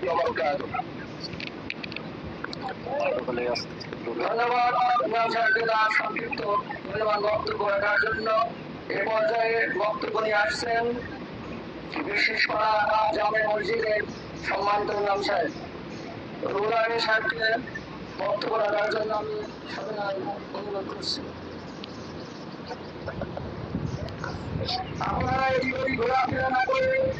وبركاته ধন্যবাদ ইমাম সাহেবকে তার সংক্ষিপ্ত মূল্যবান বক্তব্য রাখার জন্য এ পর্যায়ে বক্তব্য নিয়ে আসছেন বিশেষ করা জামে মসজিদের সম্মানিত ইমাম সাহেব রুহুল আমিন সাহেবকে বক্তব্য রাখার জন্য আমি সবাই অনুরোধ করছি আপনারা এদিকে ঘোরাফেরা না করে কাতার বদলে সময়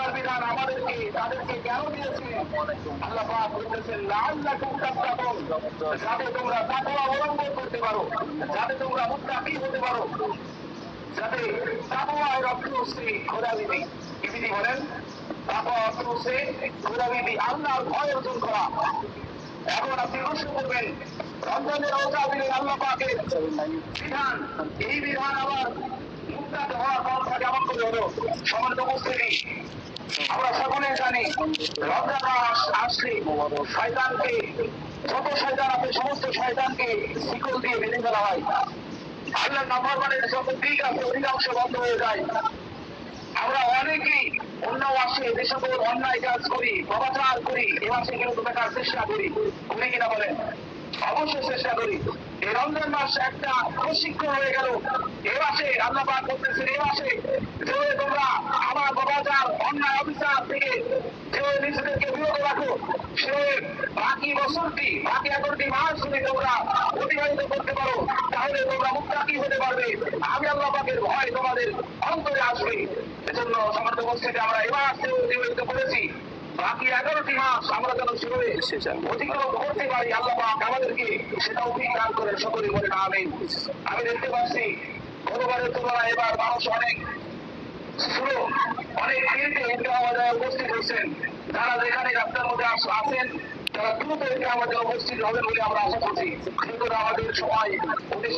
রোজার বিধান আমাদেরকে, তাদেরকে কেন দিয়েছে? আল্লাহ পাক বলতেছেন, লাআল্লাকুম তাত্তাকুন। যাতে তোমরা তাকওয়া অবলম্বন করতে পারো, যাতে তোমরা মুত্তাকি হতে পারো, যাতে তাকওয়া এর অর্থ হচ্ছে খোদাবিধি। কি বলেন তাকওয়া অর্থ হচ্ছে খোদাবিধি, আল্লাহর ভয় অর্জন করা। এখন আপনি প্রশ্ন করবেন, রমজানের রোজা দিলেন আল্লাহ পাকের বিধান, এই বিধান আবার মুক্তাতে হওয়ার পন্থা কেমন করে হলো? সমান উপস্থিতি আমরা অনেকেই অন্য মাসে যে সকল অন্যায় কাজ করি অবাচার করি, এ মাসে কিন্তু দেখার চেষ্টা করি করি কিনা বলেন? অবশ্যই চেষ্টা করি। এই রমজান মাস একটা প্রশিক্ষণ হয়ে গেল। এ মাসে আল্লাহ পাক করতেছেন, এ মাসে যে তোমরা আমার বাবাচার অন্যায় অবিচার থেকে নিজেদেরকে বিরত রাখো। সে বাকি বছরটি বাকি এগারোটি মাস যদি তোমরা অতিবাহিত করতে পারো, তাহলে তোমরা মুক্তাকি হতে পারবে। আমি আল্লাহ ভয় তোমাদের অন্তরে আসবে। এজন্য সমর্থ উপস্থিতি আমরা এবার অতিবাহিত করেছি। বাকি এগারোটি মাস আমরা যেন সেভাবে অতিক্রম করতে পারি, আল্লাহ আমাদেরকে সেটা অভিজ্ঞান করে সকলে বলে না আমি আমি দেখতে পাচ্ছি, গতবারের তুলনায় এবার মানুষ অনেক ছিল অনেক দেরিতে উপস্থিত হচ্ছেন যারা যেখানে রাস্তার মধ্যে আসেন তারা দ্রুত এখানে আমাদের উপস্থিত হবেন বলে আমরা আশা করছি কিন্তু আমাদের সময় অতি।